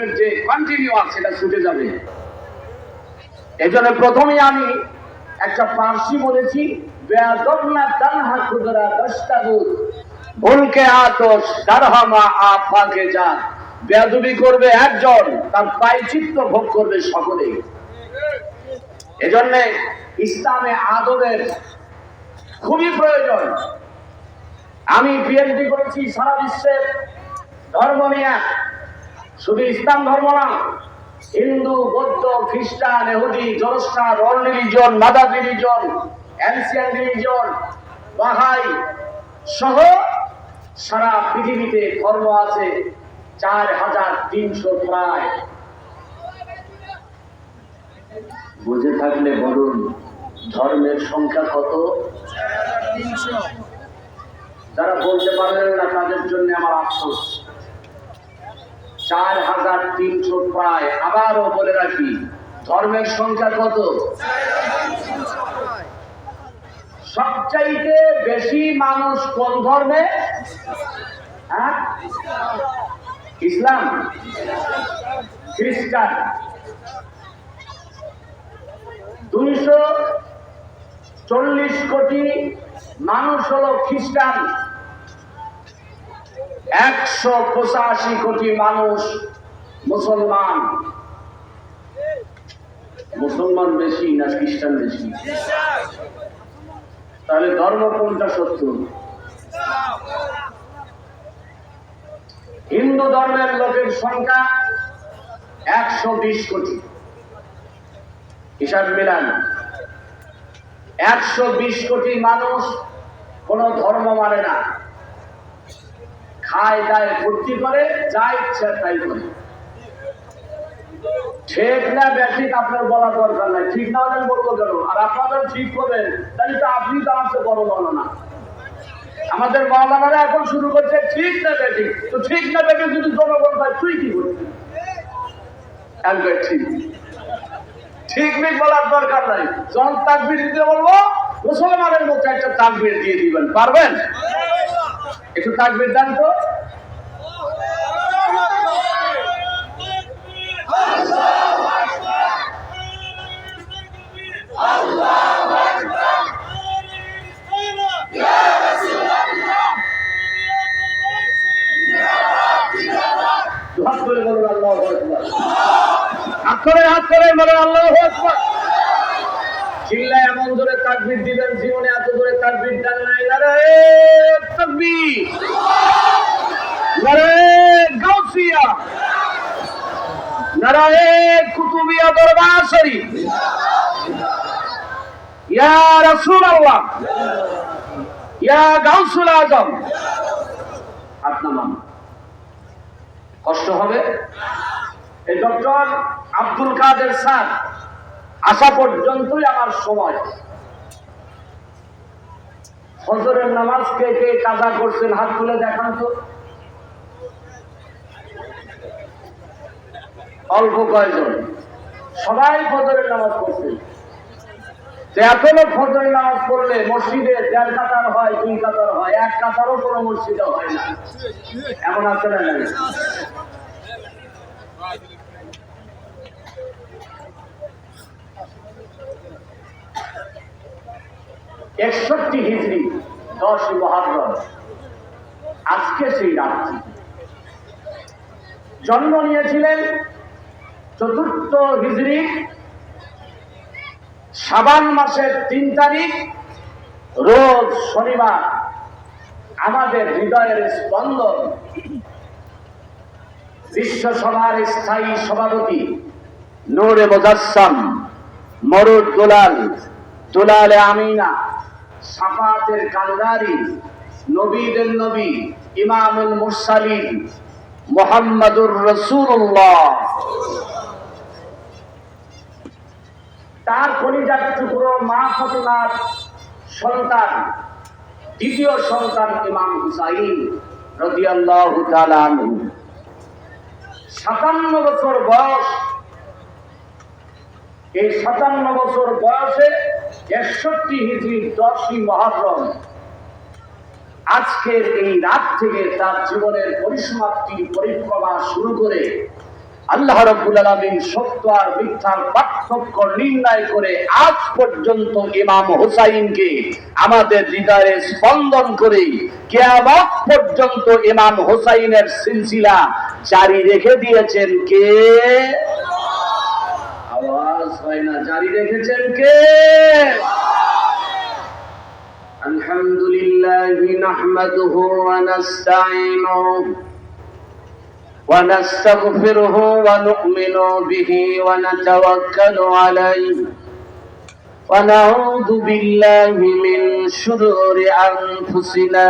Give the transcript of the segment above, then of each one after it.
দেখবেন যে কন্টিনিউ আছে, এটা ছুটে যাবে। এই জন্য প্রথমেই আমি একটা পার্সি বলেছি বেয়াদবি করবে একজন, তার ভোগ করবে সকলেই এজন্য ইসলামে আদবের খুবই প্রয়োজন। আমি পিএইচডি করেছি সারা বিশ্বের ধর্ম নিয়ে। শুধু ইসলাম ধর্ম না, হিন্দু, বৌদ্ধ, খ্রিস্টান এহুদি Zoroaster all religion, mother religion ancient religion, Baha'i সহ সারা পৃথিবীতে ধর্ম আছে চার হাজার তিনশো প্রায়। বুঝে থাকলে বলুন, ধর্মের সংখ্যা কত? যারা বলতে পারলেন না তাদের জন্য আমার আফসোস। চার হাজার তিনশো প্রায়, আবারও বলে রাখি, ধর্মের সংখ্যা কত? সবচাইতে বেশি মানুষ কোন ধর্মে? হ্যাঁ? ইসলাম? খ্রিস্টান? দুইশো চল্লিশ কোটি মানুষ হল খ্রিস্টান। একশো পঁচাশি কোটি মানুষ মুসলমান। মুসলমান বেশি না খ্রিস্টান বেশি? তাহলে ধর্ম কোনটা সত্য হিন্দু ধর্মের লোকের সংখ্যা একশো বিশ কোটি। হিসাব মিলান। একশো বিশ কোটি মানুষ কোন ধর্ম মানে না। খায়, দায়, ফুর্তি করে, যা ইচ্ছা তাই করে। ঠিক না ব্যাঠিক আপনার বলা দরকার নাই। ঠিক না হলে বলব কেন? আর আপনাদের ঠিক করবেন, তাহলে তো আপনি তো আমার বড় মৌলানা। আমাদের মৌলানারা এখন শুরু করছে, ঠিক না ব্যাঠিক তো ঠিক না ব্যাঠিক যদি জনগণ পায়, তুই কি একবার ঠিক। ঠিক নেই বলার দরকার নাই। যখন তাকবির দিতে বলব, মুসলমানের মতো একটা তাকবির দিয়ে দিবেন, পারবেন? একটু তাকবির দেন তো হাত করে বলুন আল্লাহ হাত করে, হাত করে বলুন আল্লাহ চিল্লায় এমন জোরে তাকবির দিবেন জীবনে এত জোরে তাকবির দেন নাই। তাকবির। গাউসিয়া। দরবার ইয়া ইয়া আজম। কষ্ট হবে? এই ডক্টর আব্দুল কাদের স্যার, আসা পর্যন্তই আমার সময়। ফজরের নামাজ কে কে কাজা করছেন হাত তুলে দেখান তো। অল্প কয়জন? সবাই ফজরের নামাজ পড়ছেন। যে এত লোক ফজরের নামাজ পড়লে মসজিদে দেড় কাতার হয়, দুই কাতার হয়, এক কাতারও কোনো মসজিদে হয় না। এমন আছে না একষট্টি হিজড়ি দশ মহারম। আজকে সেই রাত্রি। জন্ম নিয়েছিলেন চতুর্থ হিজড়ি, সাবান মাসের তিন তারিখ, রোজ শনিবার। আমাদের হৃদয়ের স্পন্দন। বিশ্বসভার স্থায়ী সভাপতি নূরে মোজাসম, মরুদ দুলাল, দুলালে আমিনা। সাফাতের কান্দারি নবীদের নবী, ইমামুল মুরসালিন মোহাম্মদুর রসুল্লাহ তার কলিজার টুকরো মা ফতিমার সন্তান, দ্বিতীয় সন্তান ইমাম হুসাইন রদিয়াল্লাহু তাআলা আনহু। সাতান্ন বছর বয়স, এই সাতান্ন বছর বয়সে একষট্টি হিজড়ি দশই মহারম। আজকের এই রাত থেকে তার জীবনের পরিসমাপ্তি পরিক্রমা শুরু করে আল্লাহ রব্বুল আলমিন সত্য আর মিথ্যার পার্থক্য নির্ণয় করে আজ পর্যন্ত ইমাম হুসাইনকে আমাদের হৃদয়ে স্পন্দন করে কেয়ামত পর্যন্ত ইমাম হুসাইনের সিলসিলা জারি রেখে দিয়েছেন কে? আওয়াজ হয় না জারি রেখেছেন কে الحمد لله نحمده ونستعينه ونستغفره ونؤمن به ونتوكل عليه ونعوذ بالله من شرور أنفسنا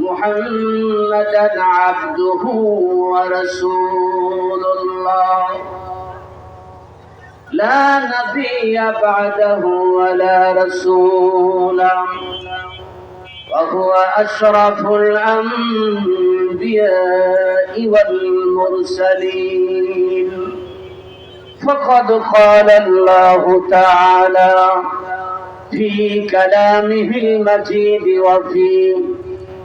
محمدا عبده ورسول الله لا نبي بعده ولا رسولا. وهو أشرف الأنبياء والمرسلين. فقد قال الله تعالى في كلامه المجيد وفي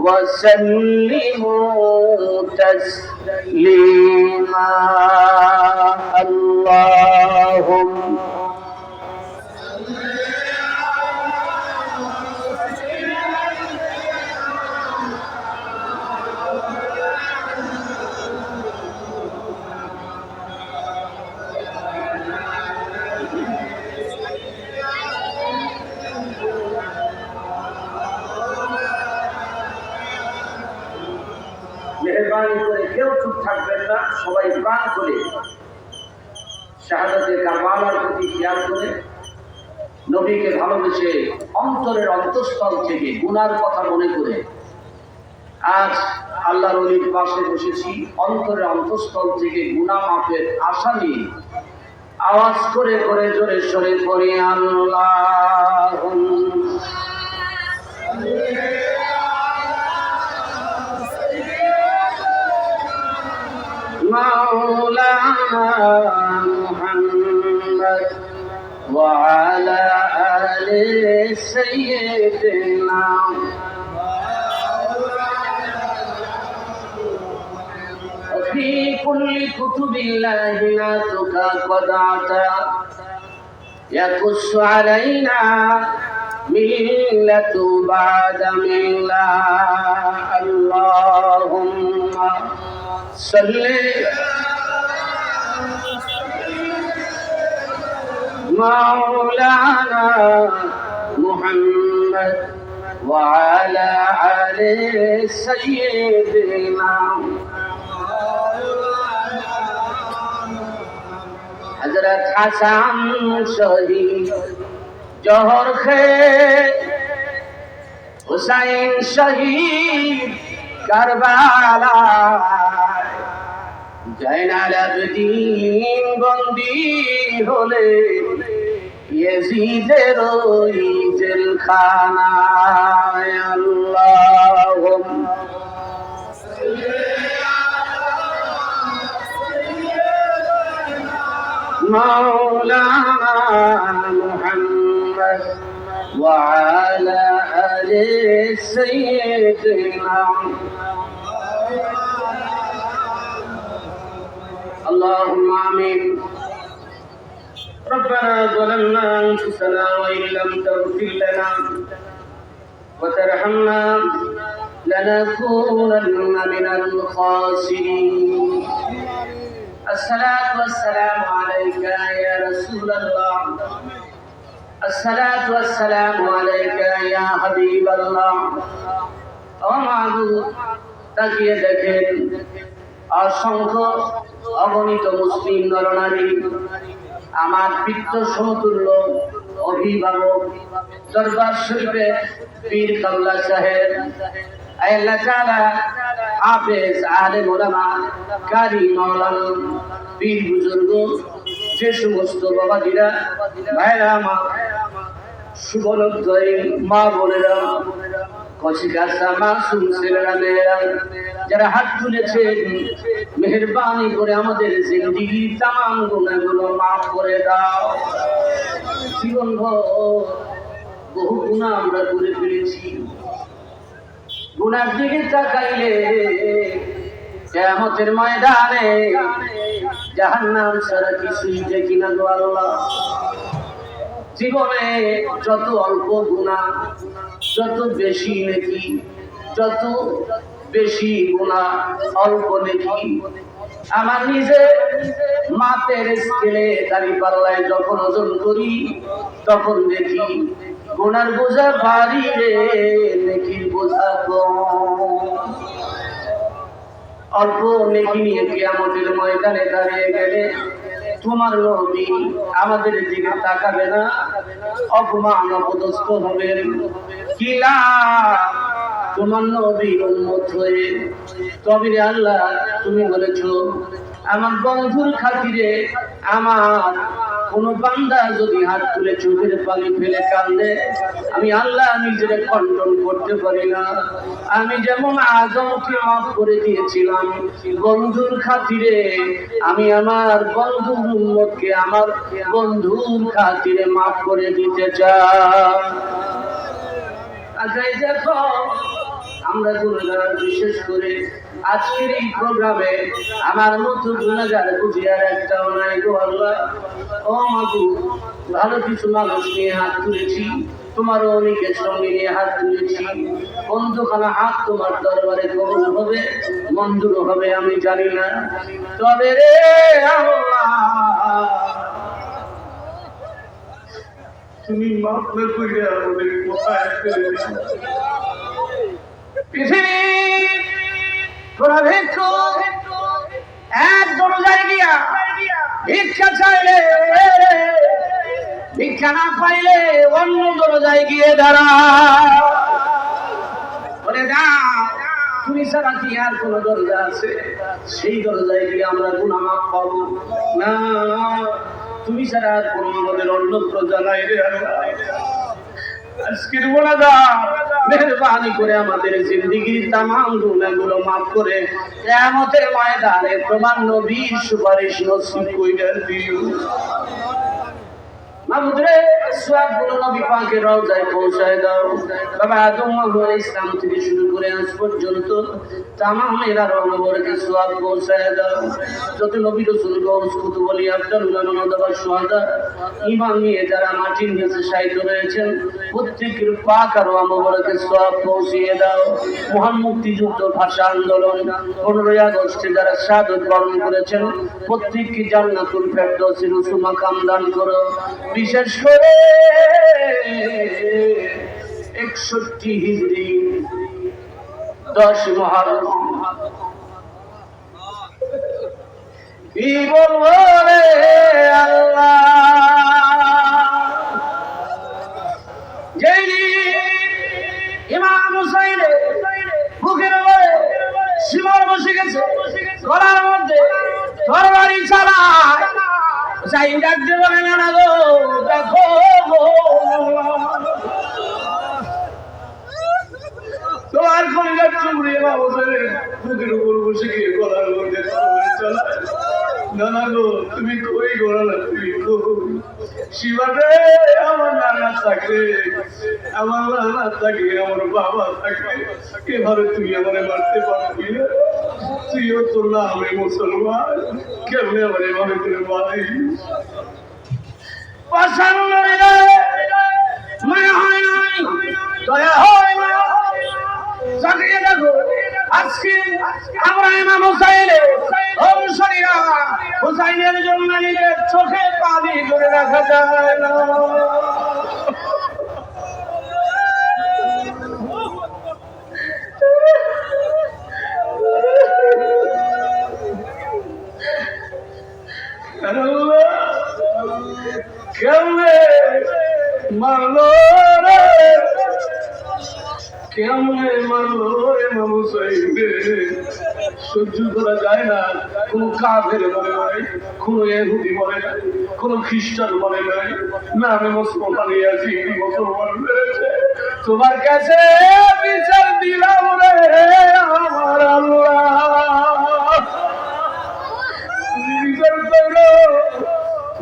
وسلموا تسليما اللهم সবাই প্রাণ করে শাহাদাতের কারবালার প্রতি খেয়াল করে নবীকে ভালোবেসে অন্তরের অন্তঃস্থল থেকে গুনার কথা মনে করে। আজ আল্লাহর অলির পাশে বসেছি, অন্তরের অন্তঃস্থল থেকে গুনা মাপের আশা নিয়ে। আওয়াজ করে করে জোরে সরে পড়ি আল্লাহ। مولانا محمد وعلى آل سيدنا وفي كل كتب الله ناتك قد عتا يقص علينا ملة بعد ملة اللهم صل مولانا محمد وعلى آل سيدنا حضرت حسن شهید জহর খে হুসাইন শহীদ কারবালা জয়নাল আবদিন বন্দি হলে ইয়েজিদের ওই জেলখানায় আল্লাহুম্মা مولانا محمد وعلى آل سيدنا اللهم آمين ربنا ظلمنا أنفسنا وإن لم تغفر لنا وترحمنا لنكونن من الخاسرين الصلاة والسلام عليك يا رسول الله الصلاة والسلام عليك يا حبيب الله অমাবুদ তাকিয়ে দেখেন অসংখ্য অগণিত মুসলিম নরনারী আমার পিত্ত সমতুল্য অভিভাবক দরবার শরীফে পীর কাল্লা সাহেব। পীর যে সমস্ত বাবাজিরা ভাইরা আমার শুভলোকজয়ী মা বোনেরা কচিকাসা মাসুম ছেলেরা, মেয়েরা যারা হাত তুলেছেন, মেহরবানি করে আমাদের জিন্দিগি তাম গুণাগুলো মাফ করে দাও। জীবন বহু গুণা আমরা করে ফেলেছি। গুণার দিকে তাকাইলে কেমতের ময়দানে জাহান্নাম ছাড়া কিছুই দেখি না গো আল্লাহ। জীবনে যত অল্প গুণা, যত বেশি নেকি, যত বেশি গুণা, অল্প নেকি। আমার নিজে মাপের স্কেলে দাড়ি পাল্লায় যখন ওজন করি, তখন দেখি গুনার বোঝা ভারী রে, নেকির বোঝা কম। অল্প নেকি নিয়ে কিয়ামতের ময়দানে দাঁড়িয়ে গেলে তোমার নবী আমাদের দিকে তাকাবে না, অপমান অপদস্থ হবেন। কিলা তোমার নবী উন্মত হয়ে। তবে আল্লাহ, তুমি বলেছ, আমার বন্ধুর খাতিরে আমার কোন বান্দা যদি হাত তুলে চোখের পানি ফেলে কান্দে, আমি আল্লাহ নিজের কন্ট্রোল করতে পারি না। আমি যেমন আজমকে মাফ করে দিয়েছিলাম, বন্ধুর খাতিরে আমি আমার বন্ধুর উন্মতকে আমার বন্ধুর খাতিরে মাফ করে দিতে চাই। আচ্ছা দেখো আমরা গুণগার বিশেষ করে আজকের এই প্রোগ্রামে আমার মতো গুণাগার বুঝিয়ার একটাও নাই গো আল্লাহ ও মাগু ভালো কিছু মানুষ নিয়ে হাত তুলেছি তোমার অনেকের সঙ্গে নিয়ে হাত তুলেছি। বন্ধুখানা হাত তোমার দরবারে কবুল হবে মঞ্জুর হবে, আমি জানি না। তবে রে তুমি মাফ না করে আমাদের কোথায় এক দরজায় গিয়া ভিক্ষা চাইলে, ভিক্ষা না পাইলে অন্য দরজায় গিয়ে দাঁড়া বলে যা তুমি ছাড়া কি আর কোন দরজা আছে? সেই দরজায় গিয়ে আমরা গুণামাপ পাবো। না, তুমি ছাড়া আর কোনো আমাদের অন্য প্রজা নাই রে আজকের ওলাদা মেহরবানি করে আমাদের জিন্দিগির তামাম গুণাগুলো মাফ করে কেমতের ময়দানে তোমার নবীর সুপারিশ নসিব কইরা দিও। মাহমুদরে সবগুলো থেকে শুরু করে আজ পর্যন্ত যারা মাটির নিচে সাহিত্য রয়েছেন প্রত্যেকের পাক আর রঙবরকে সওয়াব পৌঁছিয়ে দাও। মহান মুক্তিযুদ্ধ ভাষা আন্দোলন, পনেরোই আগস্টে যারা শাহাদত বরণ করেছেন, প্রত্যেককে জান্নাতুল ফেরদৌসের উসুমা কামদান করো। বিশেষ করে একষট্টি হিজড়ি, দশ মহারম কি বুকের শিমর বসে গেছে, গলার মধ্যে তরবারি চালায়। যাই ডাকতে পারে না না গো, দেখো তোমার কলিজার চুমড়ি বাবু বুকের উপর বসে গিয়ে গলার মধ্যে তরবারি না না গো, তুমি কই গোড়ালা তুমি কই? শিবারে আমার নানা থাকে, আমার নানা থাকে, আমার বাবা থাকে। এবারে তুই আমার মারতে পারবি না। তুইও তো না আমি মুসলমান, কেমনে আমার এভাবে তুই মারি? দয়া হয় দেখো। আজকে আমরা ইমাম হুসাইনের অনুসারীরা হুসাইনের জন্য নিজের চোখে পানি করে রাখা যায় না। কেমনে মারলো রে? কেমনে মারলো? সহ্য করা যায় না। কোন কাফের মনে নাই, কোন এহুদি মনে নাই, কোন খ্রিস্টান মনে নাই। না, আমি মুসলমান আছি মুসলমান মেরেছে তোমার কাছে বিচার দিলাম রে।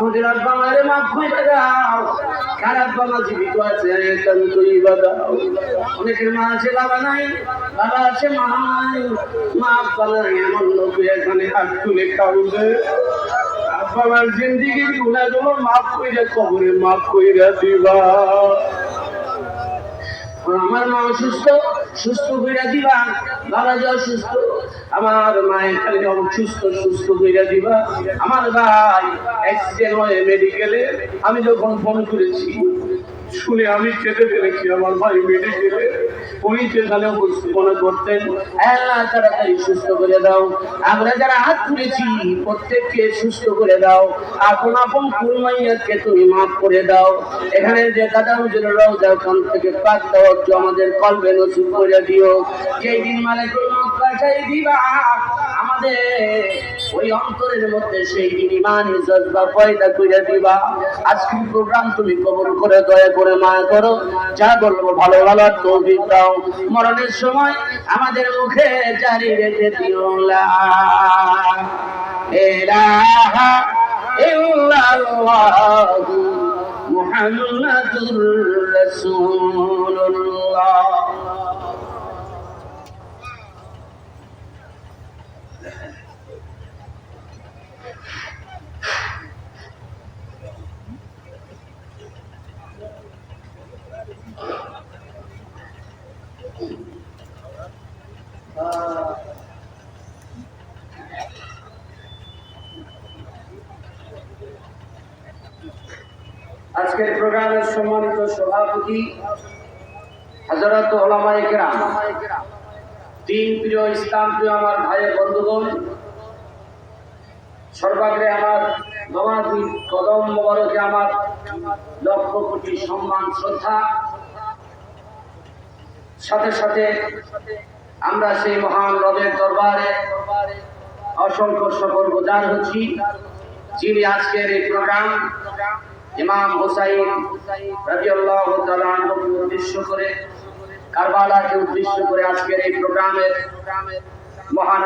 আমাদের আব্বা মায়ের মাফ করে দাও। কার আব্বা মা জীবিত আছে অনেকের মা আছে, বাবা নাই, বাবা আছে, মা নাই। মা আব্বা নাই, এমন লোক এখানে হাত তুলে দিবা। আমার মা অসুস্থ, সুস্থ কইরা দিবা। বাবা যে অসুস্থ আমার মায়ের খালি অসুস্থ সুস্থ কইরা দিবা আমার ভাই অ্যাক্সিডেন্ট হয়ে মেডিকেলে আমি যখন ফোন করেছি, শুনে আমি কেঁদে ফেলেছি আমার ভাই মেডিকেলে উনি সেখানে মনে করতেন, আল্লাহ তাড়াতাড়ি সুস্থ করে দাও। আমরা যারা হাত তুলেছি প্রত্যেককে সুস্থ করে দাও। আপন আপন কুরমাইয়াকে তুমি মাফ করে দাও। এখানে যে দাদা হুজুরেরাও যাও ওখান থেকে দাও আমাদের কলবে নসিব করে দিও। যেই দিন মানে কাছাই দিবা। আমাদের ওই অন্তরের মধ্যে সেই ইমান জজবা পয়দা করে দিবা। আজকের প্রোগ্রাম তুমি কবর করে, দয়া করে মায়া করো। যা বলব ভালো ভালো তৌফিক দাও। মরণের সময় আমাদের মুখে জারি রেখে দিও লা ইলাহা ইল্লাল্লাহু মুহাম্মাদুর রাসূলুল্লাহ। আজকের প্রোগ্রামের সম্মানিত সভাপতি হাজারত ওলামায়ে কেরাম। দিন প্রিয় ইসলাম প্রিয় আমার ভাইয়ের বন্ধুগণ সর্বাগ্রে আমার নবাবী কদম মোবারকে আমার লক্ষ কোটি সম্মান, শ্রদ্ধা। সাথে সাথে আমরা সেই মহান রবের দরবারে অসংখ্য সকল গুজার হচ্ছি, যিনি আজকের এই প্রোগ্রাম ইমাম হুসাইন আনহুকে উদ্দেশ্য করে কারবালাকে উদ্দেশ্য করে আজকের এই প্রোগ্রামের মহান